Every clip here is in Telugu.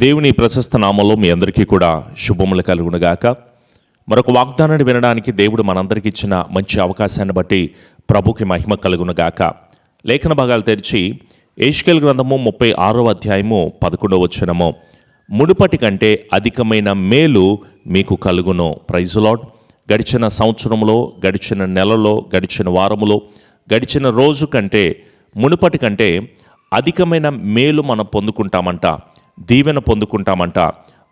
దేవుని ప్రశస్త నామంలో మీ అందరికీ కూడా శుభములు కలుగునుగాక. మరొక వాగ్దానాన్ని వినడానికి దేవుడు మనందరికీ ఇచ్చిన మంచి అవకాశాన్ని బట్టి ప్రభుకి మహిమ కలుగునుగాక. లేఖన భాగాలు తెరిచి ఏష్కేల్ గ్రంథము ముప్పై ఆరో అధ్యాయము పదకొండవ వచ్చినము మునుపటి కంటే అధికమైన మేలు మీకు కలుగును. ప్రైజులాడ్ గడిచిన సంవత్సరంలో గడిచిన నెలలో గడిచిన వారములో గడిచిన రోజు కంటే మునుపటి కంటే అధికమైన మేలు మనం పొందుకుంటామంట. దీవెన పొందుకుంటామంట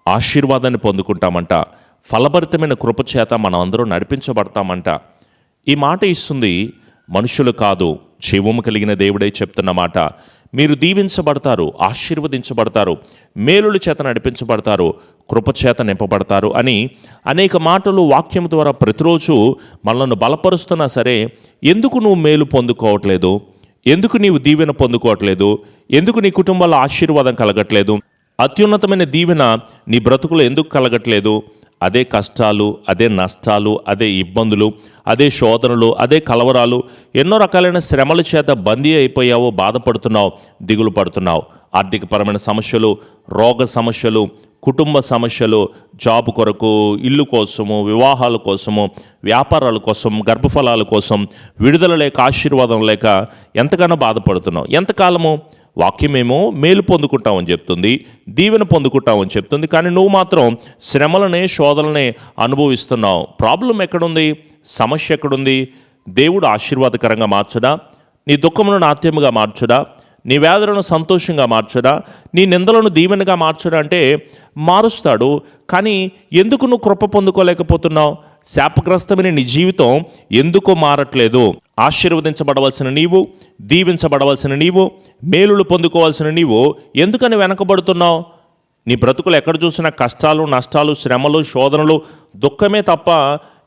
ఆశీర్వాదాన్ని పొందుకుంటామంట ఫలభరితమైన కృపచేత మనం అందరూ నడిపించబడతామంట. ఈ మాట ఇస్తుంది మనుషులు కాదు జీవము కలిగిన దేవుడే చెప్తున్న మాట. మీరు దీవించబడతారు ఆశీర్వదించబడతారు మేలుల చేత నడిపించబడతారు కృపచేత నింపబడతారు అని అనేక మాటలు వాక్యం ద్వారా ప్రతిరోజు మనల్ని బలపరుస్తున్నా సరే ఎందుకు నువ్వు మేలు పొందుకోవట్లేదు? ఎందుకు నీవు దీవెన పొందుకోవట్లేదు? ఎందుకు నీ కుటుంబంలో ఆశీర్వాదం కలగట్లేదు? అత్యున్నతమైన దీవెన నీ బ్రతుకులో ఎందుకు కలగట్లేదు? అదే కష్టాలు అదే నష్టాలు అదే ఇబ్బందులు అదే శోధనలు అదే కలవరాలు ఎన్నో రకాలైన శ్రమల చేత బందీ అయిపోయావో బాధపడుతున్నావు దిగులు పడుతున్నావు. ఆర్థికపరమైన సమస్యలు రోగ సమస్యలు కుటుంబ సమస్యలు జాబ్ కొరకు ఇల్లు కోసము వివాహాల కోసము వ్యాపారాల కోసం గర్భఫలాల కోసం విడుదల లేక ఆశీర్వాదం లేక ఎంతగానో బాధపడుతున్నావు. ఎంతకాలము వాక్యమేమో మేలు పొందుకుంటామని చెప్తుంది దీవెన పొందుకుంటామని చెప్తుంది. కానీ నువ్వు మాత్రం శ్రమలనే శోధననే అనుభవిస్తున్నావు. ప్రాబ్లం ఎక్కడుంది? సమస్య ఎక్కడుంది? దేవుడు ఆశీర్వాదకరంగా మార్చడా నీ దుఃఖమును నాట్యముగా మార్చడా నీ వేదనను సంతోషంగా మార్చడా నీ నిందలను దీవెనగా మార్చడా అంటే మారుస్తాడు. కానీ ఎందుకు నువ్వు కృప పొందుకోలేకపోతున్నావు? శాపగ్రస్తమైన నీ జీవితం ఎందుకు మారట్లేదు? ఆశీర్వదించబడవలసిన నీవు దీవించబడవలసిన నీవు మేలులు పొందుకోవాల్సిన నీవు ఎందుకని వెనకబడుతున్నావు? నీ బ్రతుకులు ఎక్కడ చూసినా కష్టాలు నష్టాలు శ్రమలు శోధనలు దుఃఖమే తప్ప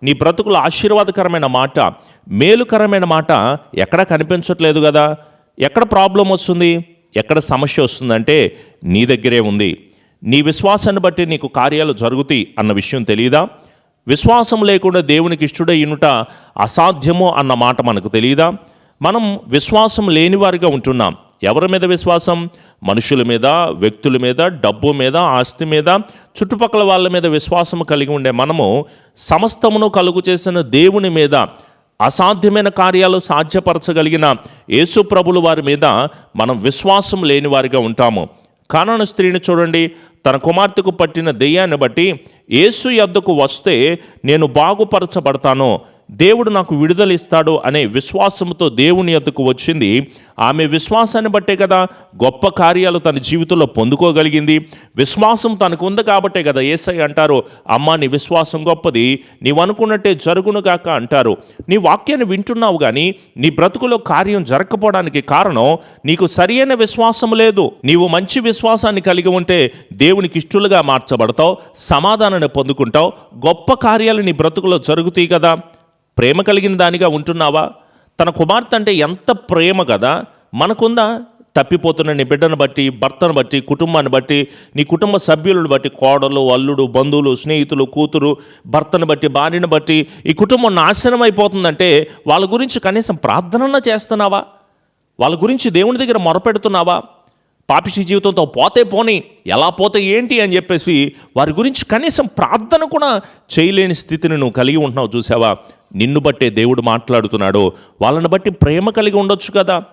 నీ బ్రతుకులు ఆశీర్వాదకరమైన మాట మేలుకరమైన మాట ఎక్కడ కనిపించట్లేదు కదా. ఎక్కడ ప్రాబ్లం వస్తుంది? ఎక్కడ సమస్య వస్తుందంటే నీ దగ్గరే ఉంది. నీ విశ్వాసాన్ని బట్టి నీకు కార్యాలు జరుగుతాయి అన్న విషయం తెలియదా విశ్వాసం లేకుండా దేవునికి ఇష్టడై ఇనుట అసాధ్యము అన్న మాట మనకు తెలియదా మనం విశ్వాసం లేనివారిగా ఉంటున్నాం. ఎవరి మీద విశ్వాసం? మనుషుల మీద వ్యక్తుల మీద డబ్బు మీద ఆస్తి మీద చుట్టుపక్కల వాళ్ళ మీద విశ్వాసం కలిగి ఉండే మనము సమస్తమును కలుగు చేసిన దేవుని మీద అసాధ్యమైన కార్యాలు సాధ్యపరచగలిగిన యేసు ప్రభుల వారి మీద మనం విశ్వాసం లేని వారిగా ఉంటాము. కానాను స్త్రీని చూడండి తన కుమార్తెకు పట్టిన దెయ్యాన్ని బట్టి యేసు యొద్దకు వస్తే నేను బాగుపరచబడతాను. దేవుడు నాకు విడుదల ఇస్తాడు అనే విశ్వాసంతో దేవుని ఎద్దుకు వచ్చింది. ఆమె విశ్వాసాన్ని బట్టే కదా గొప్ప కార్యాలు తన జీవితంలో పొందుకోగలిగింది. విశ్వాసం తనకు ఉంది కాబట్టే కదా ఏసై అంటారు అమ్మ నీ విశ్వాసం గొప్పది. నీవు అనుకున్నట్టే అంటారు. నీ వాక్యాన్ని వింటున్నావు కానీ నీ బ్రతుకులో కార్యం జరగకపోవడానికి కారణం నీకు సరియైన విశ్వాసం లేదు. నీవు మంచి విశ్వాసాన్ని కలిగి ఉంటే దేవునికి ఇష్టలుగా మార్చబడతావు సమాధానాన్ని పొందుకుంటావు. గొప్ప కార్యాలు నీ బ్రతుకులో జరుగుతాయి కదా. ప్రేమ కలిగిన దానిగా ఉంటున్నావా? తన కుమార్తె అంటే ఎంత ప్రేమ కదా? మనకుందా? తప్పిపోతున్న నీ బిడ్డను బట్టి భర్తను బట్టి కుటుంబాన్ని బట్టి నీ కుటుంబ సభ్యులను బట్టి కోడలు అల్లుడు బంధువులు స్నేహితులు కూతురు భర్తను బట్టి భార్యను బట్టి ఈ కుటుంబం నాశనం అయిపోతుందంటే వాళ్ళ గురించి కనీసం ప్రార్థనన్నా చేస్తున్నావా? వాళ్ళ గురించి దేవుని దగ్గర మొరపెడుతున్నావా? పాపిషి జీవితంతో పోతే పోని ఎలా పోతే ఏంటి అని చెప్పేసి వారి గురించి కనీసం ప్రార్థన కూడా చేయలేని స్థితిని నువ్వు కలిగి ఉంటున్నావు చూసావా? నిన్ను బట్టే దేవుడు మాట్లాడుతున్నాడు వాళ్ళని బట్టి ప్రేమ కలిగి ఉండొచ్చు కదా.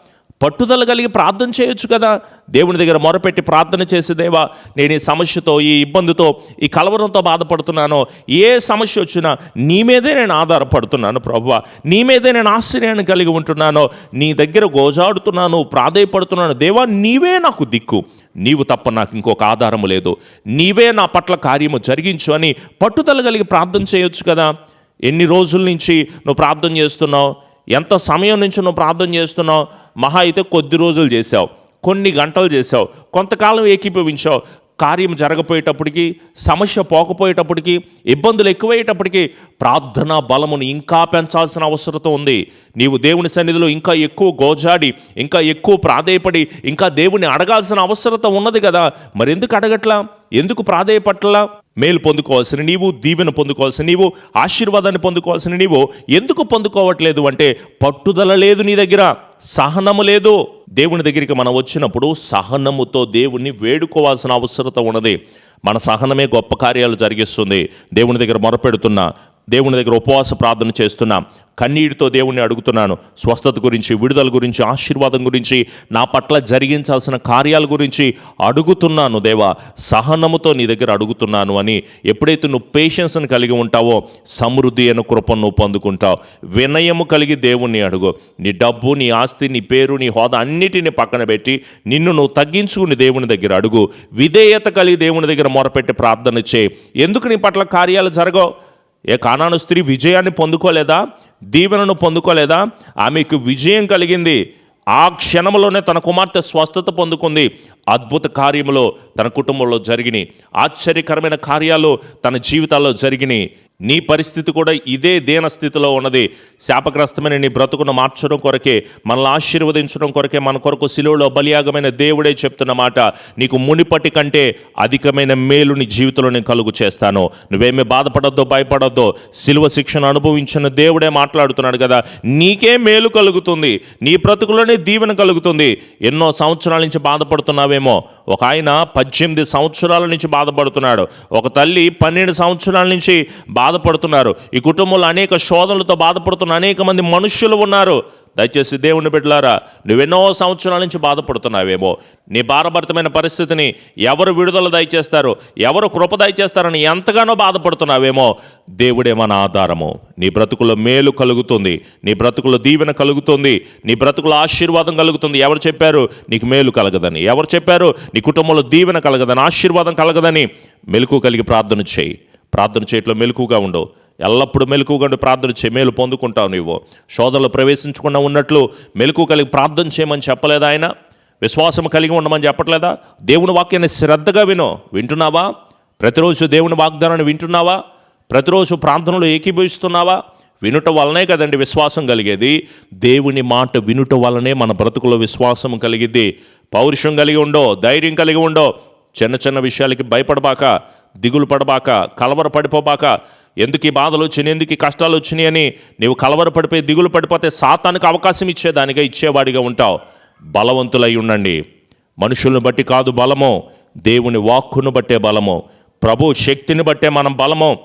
పట్టుదల కలిగి ప్రార్థన చేయొచ్చు కదా. దేవుని దగ్గర మొరపెట్టి ప్రార్థన చేసే దేవా నేను ఈ సమస్యతో ఈ ఇబ్బందితో ఈ కలవరంతో బాధపడుతున్నానో ఏ సమస్య వచ్చినా నీ మీదే నేను ఆధారపడుతున్నాను ప్రభు నీ మీదే నేను ఆశ్చర్యాన్ని కలిగి ఉంటున్నాను నీ దగ్గర గోజాడుతున్నాను ప్రాధేయపడుతున్నాను. దేవా నీవే నాకు దిక్కు. నీవు తప్ప నాకు ఇంకొక ఆధారము లేదు. నీవే నా పట్ల కార్యము జరిగించు అని పట్టుదల కలిగి ప్రార్థన చేయొచ్చు కదా. ఎన్ని రోజుల నుంచి నువ్వు ప్రార్థన చేస్తున్నావు? ఎంత సమయం నుంచి నువ్వు ప్రార్థన చేస్తున్నావు? మహా అయితే కొద్ది రోజులు చేసావు కొన్ని గంటలు చేసావు కొంతకాలం ఏకీభవించావు. కార్యం జరగపోయేటప్పటికి సమస్య పోకపోయేటప్పటికి ఇబ్బందులు ఎక్కువయ్యేటప్పటికి ప్రార్థనా బలమును ఇంకా పెంచాల్సిన అవసరం ఉంది. నీవు దేవుని సన్నిధిలో ఇంకా ఎక్కువ గోజాడి ఇంకా ఎక్కువ ప్రాధేయపడి ఇంకా దేవుని అడగాల్సిన అవసరత ఉన్నది కదా. మరి ఎందుకు అడగట్లా? ఎందుకు ప్రాధేయపట్లా మేలు పొందుకోవాల్సిన నీవు దీవెన పొందుకోవాల్సిన నీవు ఆశీర్వాదాన్ని పొందుకోవాల్సిన నీవు ఎందుకు పొందుకోవట్లేదు అంటే పట్టుదల లేదు నీ దగ్గర సహనము లేదు. దేవుని దగ్గరికి మనం వచ్చినప్పుడు సహనముతో దేవుణ్ణి వేడుకోవాల్సిన అవసరత ఉన్నది. మన సహనమే గొప్ప కార్యాలు జరిగిస్తుంది. దేవుని దగ్గర మొరపెడుతున్నా దేవుని దగ్గర ఉపవాస ప్రార్థన చేస్తున్నా. కన్నీటితో దేవుణ్ణి అడుగుతున్నాను. స్వస్థత గురించి విడుదల గురించి ఆశీర్వాదం గురించి నా పట్ల జరిగించాల్సిన కార్యాల గురించి అడుగుతున్నాను దేవా. సహనముతో నీ దగ్గర అడుగుతున్నాను అని ఎప్పుడైతే నువ్వు పేషెన్స్ని కలిగి ఉంటావో సమృద్ధి అయిన కృపను నువ్వు పొందుకుంటావు. వినయము కలిగి దేవుణ్ణి అడుగు. నీ డబ్బు నీ ఆస్తి నీ పేరు నీ హోదా అన్నిటిని పక్కన పెట్టి నిన్ను నువ్వు తగ్గించుకుని దేవుని దగ్గర అడుగు. విధేయత కలిగి దేవుని దగ్గర మొరపెట్టి ప్రార్థన చేయి. ఎందుకు నీ పట్ల కార్యాలు జరగవు? ఏ కానాను స్త్రీ విజయాన్ని పొందుకోలేదా? దీవెనను పొందుకోలేదా? ఆమెకు విజయం కలిగింది. ఆ క్షణంలోనే తన కుమార్తె స్వస్థత పొందుకుంది. అద్భుత కార్యములో తన కుటుంబంలో జరిగినాయి ఆశ్చర్యకరమైన కార్యాలు తన జీవితాల్లో జరిగినాయి నీ పరిస్థితి కూడా ఇదే దేన స్థితిలో ఉన్నది. శాపగ్రస్తమైన నీ బ్రతుకును మార్చడం కొరకే మనల్ని ఆశీర్వదించడం కొరకే మన కొరకు సిలువలో బలియాగమైన దేవుడే చెప్తున్న మాట నీకు మునిపటి కంటే అధికమైన మేలు నీ జీవితంలో నేను కలుగు చేస్తాను. నువ్వేమీ బాధపడొద్దో భయపడొద్దో. సిలువ శిక్షణ అనుభవించిన దేవుడే మాట్లాడుతున్నాడు కదా నీకే మేలు కలుగుతుంది. నీ బ్రతుకులోనే దీవెన కలుగుతుంది. ఎన్నో సంవత్సరాల నుంచి బాధపడుతున్నావే బాధపడుతున్నావేమో ఒక ఆయన పద్దెనిమిది సంవత్సరాల నుంచి బాధపడుతున్నాడు. ఒక తల్లి పన్నెండు సంవత్సరాల నుంచి బాధపడుతున్నారు. ఈ కుటుంబంలో అనేక శోధనలతో బాధపడుతున్న అనేక మంది మనుషులు ఉన్నారు. దయచేసి దేవుని బిడ్డలారా నువ్వెన్నో సంవత్సరాల నుంచి బాధపడుతున్నావేమో. నీ భారభరితమైన పరిస్థితిని ఎవరు విడుదల దయచేస్తారు ఎవరు కృప దయచేస్తారని ఎంతగానో బాధపడుతున్నావేమో. దేవుడే మన ఆధారము. నీ బ్రతుకులో మేలు కలుగుతుంది నీ బ్రతుకులో దీవెన కలుగుతుంది నీ బ్రతుకులో ఆశీర్వాదం కలుగుతుంది. ఎవరు చెప్పారు నీకు మేలు కలగదని. ఎవరు చెప్పారు నీ కుటుంబంలో దీవెన కలగదని ఆశీర్వాదం కలగదని. మెలకు కలిగి ప్రార్థన చేయి. ప్రార్థన చేయట్లో మెలకుగా ఉండవు ఎల్లప్పుడూ మెలకుగా ప్రార్థన చేయి. మేలు పొందుకుంటావు నీవు. శోధనలు ప్రవేశించకుండా ఉన్నట్లు మెలకు కలిగి ప్రార్థన చేయమని చెప్పలేదా ఆయన? విశ్వాసం కలిగి ఉండమని చెప్పట్లేదా? దేవుని వాక్యాన్ని శ్రద్ధగా విను. వింటున్నావా? ప్రతిరోజు దేవుని వాగ్దానాన్ని వింటున్నావా? ప్రతిరోజు ప్రార్థనలు ఏకీభవిస్తున్నావా? వినుట వలనే కదండి విశ్వాసం కలిగేది. దేవుని మాట వినుట వలనే మన బ్రతుకులో విశ్వాసం కలిగిద్ది. పౌరుషం కలిగి ఉండో ధైర్యం కలిగి ఉండో. చిన్న చిన్న విషయాలకి భయపడబాక దిగులు పడబాక కలవర పడిపోబాక ఎందుకు ఈ బాధలు వచ్చినాయి ఎందుకు ఈ కష్టాలు వచ్చినాయి అని నీవు కలవర పడిపోయి దిగులు పడిపోతే సాతానికి అవకాశం ఇచ్చేదానిగా ఇచ్చేవాడిగా ఉంటావు. బలవంతులై ఉండండి. మనుషులను బట్టి కాదు బలము దేవుని వాక్కును బట్టే బలము ప్రభు శక్తిని బట్టే మనం బలము.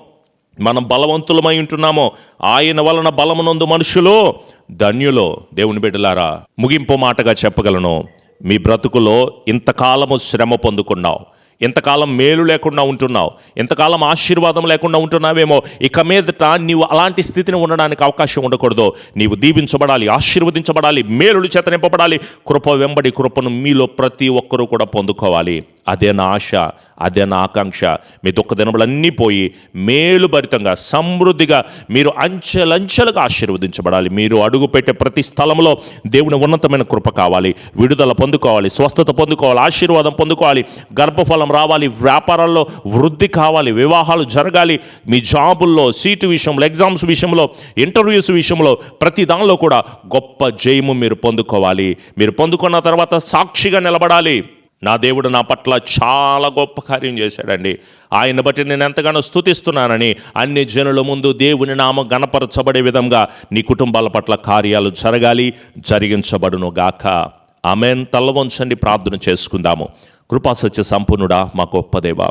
మనం బలవంతులమై ఉంటున్నామో. ఆయన వలన బలమునందు మనుషులు ధన్యులో. దేవుని బిడ్డలారా ముగింపు మాటగా చెప్పగలను. మీ బ్రతుకులో ఇంతకాలము శ్రమ పొందుకున్నావు. ఇంతకాలం మేలు లేకుండా ఉంటున్నావు? ఇంతకాలం ఆశీర్వాదం లేకుండా ఉంటున్నావేమో? ఇక మీదట నీవు అలాంటి స్థితిని ఉండడానికి అవకాశం ఉండకూడదు. నీవు దీవించబడాలి ఆశీర్వదించబడాలి మేలులు చేత నింపబడాలి. కృప వెంబడి కృపను మీలో ప్రతి ఒక్కరూ కూడా పొందుకోవాలి. అదే నా ఆశ. అదే నా ఆకాంక్ష. మీ దుఃఖ దినములన్నీ పోయి మేలుభరితంగా సమృద్ధిగా మీరు అంచెలంచెలుగా ఆశీర్వదించబడాలి. మీరు అడుగుపెట్టే ప్రతి స్థలంలో దేవుని ఉన్నతమైన కృప కావాలి. విడుదల పొందుకోవాలి స్వస్థత పొందుకోవాలి ఆశీర్వాదం పొందుకోవాలి గర్భఫలం రావాలి వ్యాపారాల్లో వృద్ధి కావాలి వివాహాలు జరగాలి. మీ జాబుల్లో సీటు విషయంలో ఎగ్జామ్స్ విషయంలో ఇంటర్వ్యూస్ విషయంలో ప్రతి దానిలో కూడా గొప్ప జయము మీరు పొందుకోవాలి. మీరు పొందుకున్న తర్వాత సాక్షిగా నిలబడాలి. నా దేవుడు నా పట్ల చాలా గొప్ప కార్యం చేశాడండి. ఆయన బట్టి నేను ఎంతగానో స్థుతిస్తున్నానని అన్ని జనుల ముందు దేవుని నామ గణపరచబడే విధంగా నీ కుటుంబాల పట్ల కార్యాలు జరగాలి జరిగించబడును గాక ఆమెన్ తల్లవంచండి ప్రార్థన చేసుకుందాము. కృపాసత్య సంపూర్ణుడా మా గొప్ప దేవ.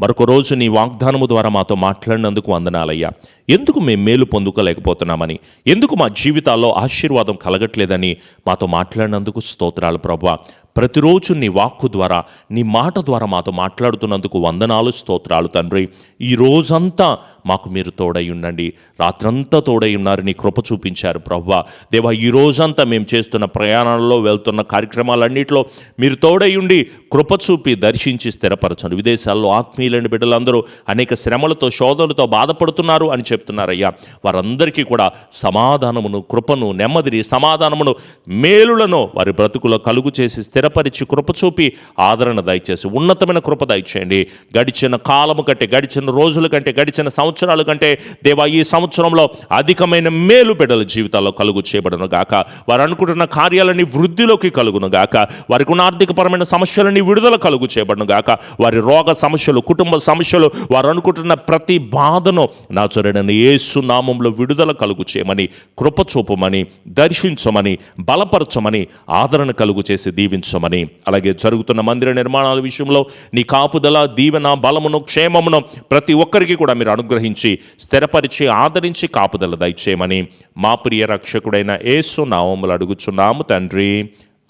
మరొక రోజు నీ వాగ్దానము ద్వారా మాతో మాట్లాడినందుకు వందనాలయ్యా. ఎందుకు మేము మేలు పొందుకోలేకపోతున్నామని? ఎందుకు మా జీవితాల్లో ఆశీర్వాదం కలగట్లేదని మాతో మాట్లాడినందుకు స్తోత్రాలు ప్రభా ప్రతిరోజు నీ వాక్కు ద్వారా నీ మాట ద్వారా మాతో మాట్లాడుతున్నందుకు వందనాలు స్తోత్రాలు తండ్రి. ఈ రోజంతా మాకు మీరు తోడై ఉండండి. రాత్రంతా తోడై ఉన్నారు నీ కృప చూపించారు ప్రవ్వ. దేవా ఈ రోజంతా మేము చేస్తున్న ప్రయాణాల్లో వెళ్తున్న కార్యక్రమాలన్నింటిలో మీరు తోడై ఉండి కృప చూపి దర్శించి స్థిరపరచండి. విదేశాల్లో ఆత్మీయులైన బిడ్డలందరూ అనేక శ్రమలతో శోధనలతో బాధపడుతున్నారు అని చెప్తున్నారయ్యా. వారందరికీ కూడా సమాధానమును కృపను నెమ్మదిని సమాధానమును మేలులను వారి బ్రతుకులో కలుగు చేసి స్థిర స్థిరపరిచి కృప చూపి ఆదరణ దయచేసి ఉన్నతమైన కృప దయచేయండి. గడిచిన కాలము కంటే గడిచిన రోజుల కంటే గడిచిన సంవత్సరాల కంటే దేవా ఈ సంవత్సరంలో అధికమైన మేలు బిడ్డల జీవితాల్లో కలుగు చేయబడను గాక. వారు అనుకుంటున్న కార్యాలని వృద్ధిలోకి కలుగును గాక. వారికి ఉన్న ఆర్థికపరమైన సమస్యలని విడుదల కలుగు చేయబడను గాక. వారి రోగ సమస్యలు కుటుంబ సమస్యలు వారు అనుకుంటున్న ప్రతి బాధను నా చొరడని యేసు నామంలో విడుదల కలుగు చేయమని కృప చూపమని దర్శించమని బలపరచమని ఆదరణ కలుగు చేసి దీవించమని అలాగే జరుగుతున్న మందిర నిర్మాణాల విషయంలో నీ కాపుదల దీవెన బలమును క్షేమమును ప్రతి ఒక్కరికి కూడా మీరు అనుగ్రహించి స్థిరపరిచి ఆదరించి కాపుదల దయచేయమని మా ప్రియ రక్షకుడైన ఏసు నామములు అడుగుచున్నాము తండ్రి.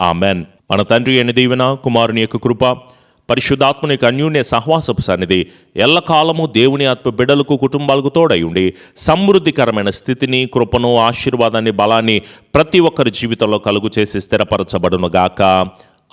ఆమెన్. మన తండ్రి అయిన దీవెన కుమారుని యొక్క కృప పరిశుద్ధాత్మని యొక్క అన్యూన్య సహవాసపు సన్నిధి ఎల్లకాలము దేవుని ఆత్మ బిడ్డలకు కుటుంబాలకు తోడై ఉండి సమృద్ధికరమైన స్థితిని కృపను ఆశీర్వాదాన్ని బలాన్ని ప్రతి ఒక్కరి జీవితంలో కలుగు చేసి స్థిరపరచబడును గాక.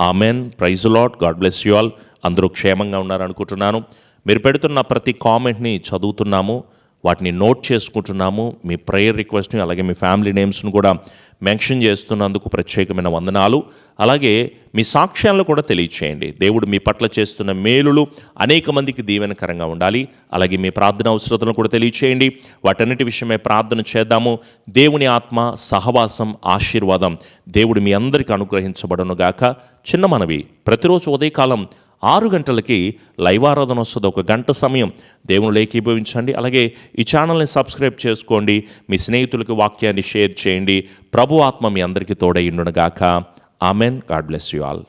Amen. Praise Lord God bless you all. అందరూ క్షేమంగా ఉన్నారనుకుంటున్నాను. మీరు పెడుతున్న ప్రతి కామెంట్ని చదువుతున్నాము. వాటిని నోట్ చేసుకుంటున్నాము. మీ ప్రేయర్ రిక్వెస్ట్ని అలాగే మీ ఫ్యామిలీ నేమ్స్ను కూడా మెన్షన్ చేస్తున్నందుకు ప్రత్యేకమైన వందనాలు. అలాగే మీ సాక్ష్యాలను కూడా తెలియచేయండి. దేవుడు మీ పట్ల చేస్తున్న మేలులు అనేక మందికి దీవెనకరంగా ఉండాలి. అలాగే మీ ప్రార్థన అవసరతలను కూడా తెలియచేయండి. వాటన్నిటి విషయమే ప్రార్థన చేద్దాము. దేవుని ఆత్మ సహవాసం ఆశీర్వాదం దేవుడు మీ అందరికీ అనుగ్రహించబడనుగాక. చిన్న మనవి ప్రతిరోజు ఉదయకాలం ఆరు గంటలకి లైవ్ ఆరాధన వస్తుంది ఒక గంట సమయం. దేవుని ఏకీభవించండి అలాగే ఈ ఛానల్ని సబ్స్క్రైబ్ చేసుకోండి. మీ స్నేహితులకు వాక్యాన్ని షేర్ చేయండి. ప్రభు ఆత్మ మీ అందరికీ తోడైండునగాక amen. God bless you all.